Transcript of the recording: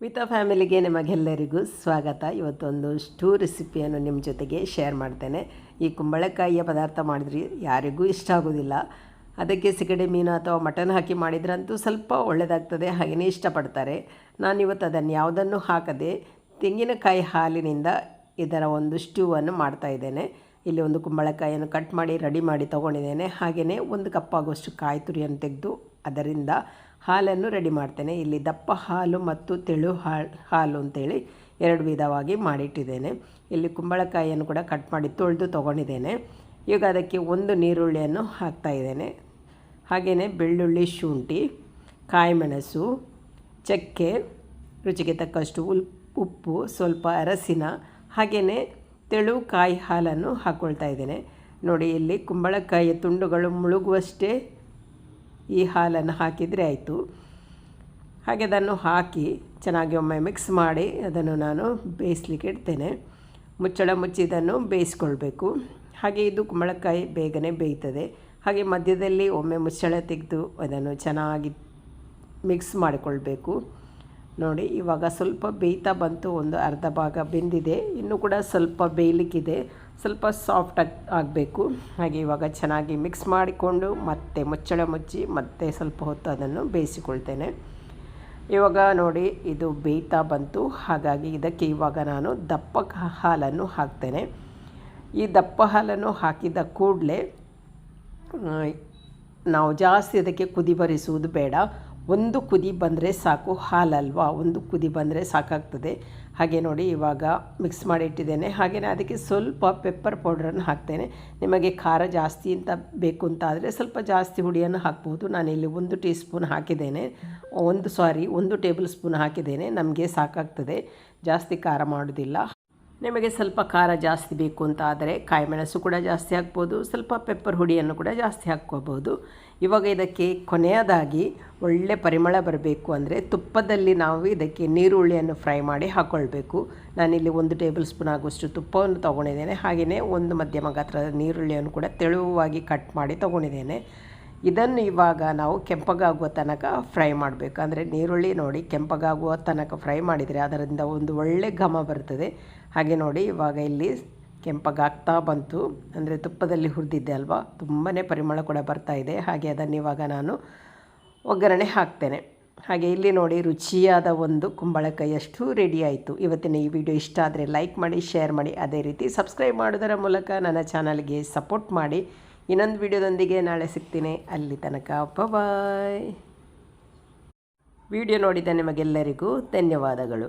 ವಿತಾ ಫ್ಯಾಮಿಲಿಗೆ ನಿಮಗೆಲ್ಲರಿಗೂ ಸ್ವಾಗತ. ಇವತ್ತೊಂದು ಸ್ಟೂ ರೆಸಿಪಿಯನ್ನು ನಿಮ್ಮ ಜೊತೆಗೆ ಶೇರ್ ಮಾಡ್ತೇನೆ. ಈ ಕುಂಬಳಕಾಯಿಯ ಪದಾರ್ಥ ಮಾಡಿದ್ರೆ ಯಾರಿಗೂ ಇಷ್ಟ ಆಗೋದಿಲ್ಲ. ಅದಕ್ಕೆ ಸಿಗಡೆ ಮೀನು ಅಥವಾ ಮಟನ್ ಹಾಕಿ ಮಾಡಿದ್ರಂತೂ ಸ್ವಲ್ಪ ಒಳ್ಳೆಯದಾಗ್ತದೆ ಹಾಗೆಯೇ ಇಷ್ಟಪಡ್ತಾರೆ. ನಾನಿವತ್ತು ಅದನ್ನು ಯಾವುದನ್ನು ಹಾಕದೆ ತೆಂಗಿನಕಾಯಿ ಹಾಲಿನಿಂದ ಇದರ ಒಂದು ಸ್ಟ್ಯೂವನ್ನು ಮಾಡ್ತಾ ಇದ್ದೇನೆ. ಇಲ್ಲಿ ಒಂದು ಕುಂಬಳಕಾಯಿಯನ್ನು ಕಟ್ ಮಾಡಿ, ರೆಡಿ ಮಾಡಿ ತೊಗೊಂಡಿದ್ದೇನೆ. ಹಾಗೆಯೇ ಒಂದು ಕಪ್ ಆಗುವಷ್ಟು ಕಾಯಿ ತುರಿಯನ್ನು ತೆಗೆದು ಅದರಿಂದ ಹಾಲನ್ನು ರೆಡಿ ಮಾಡ್ತೇನೆ. ಇಲ್ಲಿ ದಪ್ಪ ಹಾಲು ಮತ್ತು ತೆಳು ಹಾಲು ಹಾಲು ಅಂತೇಳಿ ಎರಡು ವಿಧವಾಗಿ ಮಾಡಿಟ್ಟಿದ್ದೇನೆ. ಇಲ್ಲಿ ಕುಂಬಳಕಾಯಿಯನ್ನು ಕೂಡ ಕಟ್ ಮಾಡಿ ತೊಳೆದು ತೊಗೊಂಡಿದ್ದೇನೆ. ಈಗ ಅದಕ್ಕೆ ಒಂದು ನೀರುಳ್ಳಿಯನ್ನು ಹಾಕ್ತಾ ಇದ್ದೇನೆ. ಹಾಗೆಯೇ ಬೆಳ್ಳುಳ್ಳಿ, ಶುಂಠಿ, ಕಾಯಿಮೆಣಸು, ಚಕ್ಕೆ, ರುಚಿಗೆ ತಕ್ಕಷ್ಟು ಉಪ್ಪು, ಸ್ವಲ್ಪ ಅರಸಿನ ಹಾಗೆಯೇ ತೆಳು ಕಾಯಿ ಹಾಲನ್ನು ಹಾಕ್ಕೊಳ್ತಾ ಇದ್ದೇನೆ. ನೋಡಿ, ಇಲ್ಲಿ ಕುಂಬಳಕಾಯಿಯ ತುಂಡುಗಳು ಮುಳುಗುವಷ್ಟೇ ಈ ಹಾಲನ್ನು ಹಾಕಿದರೆ ಆಯಿತು. ಹಾಗೆ ಅದನ್ನು ಹಾಕಿ ಚೆನ್ನಾಗಿ ಒಮ್ಮೆ ಮಿಕ್ಸ್ ಮಾಡಿ ಅದನ್ನು ನಾನು ಬೇಯಿಸ್ಲಿಕ್ಕೆ ಇಡ್ತೇನೆ. ಮುಚ್ಚಳ ಮುಚ್ಚಿ ಇದನ್ನು ಬೇಯಿಸ್ಕೊಳ್ಬೇಕು. ಹಾಗೆ ಇದು ಕುಂಬಳಕಾಯಿ ಬೇಗನೆ ಬೇಯ್ತದೆ. ಹಾಗೆ ಮಧ್ಯದಲ್ಲಿ ಒಮ್ಮೆ ಮುಚ್ಚಳ ತೆಗೆದು ಅದನ್ನು ಚೆನ್ನಾಗಿ ಮಿಕ್ಸ್ ಮಾಡಿಕೊಳ್ಬೇಕು. ನೋಡಿ, ಇವಾಗ ಸ್ವಲ್ಪ ಬೇಯ್ತಾ ಬಂತು. ಒಂದು ಅರ್ಧ ಭಾಗ ಬೆಂದಿದೆ. ಇನ್ನೂ ಕೂಡ ಸ್ವಲ್ಪ ಬೇಯಲಿಕ್ಕಿದೆ. ಸ್ವಲ್ಪ ಸಾಫ್ಟ್ ಆಗಬೇಕು. ಹಾಗೆ ಇವಾಗ ಚೆನ್ನಾಗಿ ಮಿಕ್ಸ್ ಮಾಡಿಕೊಂಡು ಮತ್ತೆ ಮುಚ್ಚಳ ಮುಚ್ಚಿ ಮತ್ತೆ ಸ್ವಲ್ಪ ಹೊತ್ತು ಅದನ್ನು ಬೇಯಿಸಿಕೊಳ್ತೇನೆ. ಇವಾಗ ನೋಡಿ, ಇದು ಬೇಯ್ತಾ ಬಂತು. ಹಾಗಾಗಿ ಇದಕ್ಕೆ ಇವಾಗ ನಾನು ದಪ್ಪ ಹಾಲನ್ನು ಹಾಕ್ತೇನೆ. ಈ ದಪ್ಪ ಹಾಲನ್ನು ಹಾಕಿದ ಕೂಡಲೇ ನಾವು ಜಾಸ್ತಿ ಅದಕ್ಕೆ ಕುದಿ ಬರಿಸುವುದು ಬೇಡ. ಒಂದು ಕುದಿ ಬಂದರೆ ಸಾಕು, ಹಾಲಲ್ವಾ? ಒಂದು ಕುದಿ ಬಂದರೆ ಸಾಕಾಗ್ತದೆ. ಹಾಗೆ ನೋಡಿ ಇವಾಗ ಮಿಕ್ಸ್ ಮಾಡಿ ಇಟ್ಟಿದ್ದೇನೆ. ಹಾಗೆಯೇ ಅದಕ್ಕೆ ಸ್ವಲ್ಪ ಪೆಪ್ಪರ್ ಪೌಡ್ರನ್ನು ಹಾಕ್ತೇನೆ. ನಿಮಗೆ ಖಾರ ಜಾಸ್ತಿ ಅಂತ ಬೇಕು ಅಂತ ಆದರೆ ಸ್ವಲ್ಪ ಜಾಸ್ತಿ ಹುಡಿಯನ್ನು ಹಾಕ್ಬೋದು. ನಾನಿಲ್ಲಿ ಒಂದು ಟೀ ಸ್ಪೂನ್ ಹಾಕಿದ್ದೇನೆ. ಒಂದು ಸಾರಿ ಒಂದು ಟೇಬಲ್ ಸ್ಪೂನ್ ಹಾಕಿದ್ದೇನೆ. ನಮಗೆ ಸಾಕಾಗ್ತದೆ. ಜಾಸ್ತಿ ಖಾರ ಮಾಡೋದಿಲ್ಲ. ನಿಮಗೆ ಸ್ವಲ್ಪ ಖಾರ ಜಾಸ್ತಿ ಬೇಕು ಅಂತ ಆದರೆ ಕಾಯಿಮೆಣಸು ಕೂಡ ಜಾಸ್ತಿ ಹಾಕ್ಬೋದು, ಸ್ವಲ್ಪ ಪೆಪ್ಪರ್ ಹುಡಿಯನ್ನು ಕೂಡ ಜಾಸ್ತಿ ಹಾಕ್ಕೋಬೋದು. ಇವಾಗ ಇದಕ್ಕೆ ಕೊನೆಯದಾಗಿ ಒಳ್ಳೆ ಪರಿಮಳ ಬರಬೇಕು ಅಂದರೆ ತುಪ್ಪದಲ್ಲಿ ನಾವು ಇದಕ್ಕೆ ನೀರುಳ್ಳಿಯನ್ನು ಫ್ರೈ ಮಾಡಿ ಹಾಕ್ಕೊಳ್ಬೇಕು ನಾನಿಲ್ಲಿ ಒಂದು ಟೇಬಲ್ ಸ್ಪೂನ್ ಆಗುವಷ್ಟು ತುಪ್ಪವನ್ನು ತೊಗೊಂಡಿದ್ದೇನೆ. ಹಾಗೆಯೇ ಒಂದು ಮಧ್ಯಮ ಗಾತ್ರದ ನೀರುಳ್ಳಿಯನ್ನು ಕೂಡ ತೆಳುವಾಗಿ ಕಟ್ ಮಾಡಿ ತೊಗೊಂಡಿದ್ದೇನೆ. ಇದನ್ನು ಇವಾಗ ನಾವು ಕೆಂಪಗಾಗುವ ತನಕ ಫ್ರೈ ಮಾಡಬೇಕು. ಅಂದರೆ ನೀರುಳ್ಳಿ ನೋಡಿ ಕೆಂಪಗಾಗುವ ತನಕ ಫ್ರೈ ಮಾಡಿದರೆ ಅದರಿಂದ ಒಂದು ಒಳ್ಳೆ ಘಮ ಬರ್ತದೆ. ಹಾಗೆ ನೋಡಿ, ಇವಾಗ ಇಲ್ಲಿ ಕೆಂಪಗಾಗ್ತಾ ಬಂತು. ಅಂದರೆ ತುಪ್ಪದಲ್ಲಿ ಹುರಿದಿದ್ದೆ ಅಲ್ವಾ? ತುಂಬಾ ಪರಿಮಳ ಕೂಡ ಬರ್ತಾ ಇದೆ. ಹಾಗೆ ಅದನ್ನು ಇವಾಗ ನಾನು ಒಗ್ಗರಣೆ ಹಾಕ್ತೇನೆ. ಹಾಗೆ ಇಲ್ಲಿ ನೋಡಿ, ರುಚಿಯಾದ ಒಂದು ಕುಂಬಳಕಾಯಿಯಷ್ಟು ರೆಡಿ ಆಯಿತು. ಇವತ್ತಿನ ಈ ವಿಡಿಯೋ ಇಷ್ಟ ಆದರೆ ಲೈಕ್ ಮಾಡಿ ಶೇರ್ ಮಾಡಿ. ಅದೇ ರೀತಿ ಸಬ್ಸ್ಕ್ರೈಬ್ ಮಾಡೋದರ ಮೂಲಕ ನನ್ನ ಚಾನಲ್ಗೆ ಸಪೋರ್ಟ್ ಮಾಡಿ. ಇನ್ನೊಂದು ವಿಡಿಯೋದೊಂದಿಗೆ ನಾಳೆ ಸಿಗ್ತೀನಿ. ಅಲ್ಲಿ ತನಕ ಬಾಯ್ ವಿಡಿಯೋ ನೋಡಿದ ನಿಮಗೆಲ್ಲರಿಗೂ ಧನ್ಯವಾದಗಳು.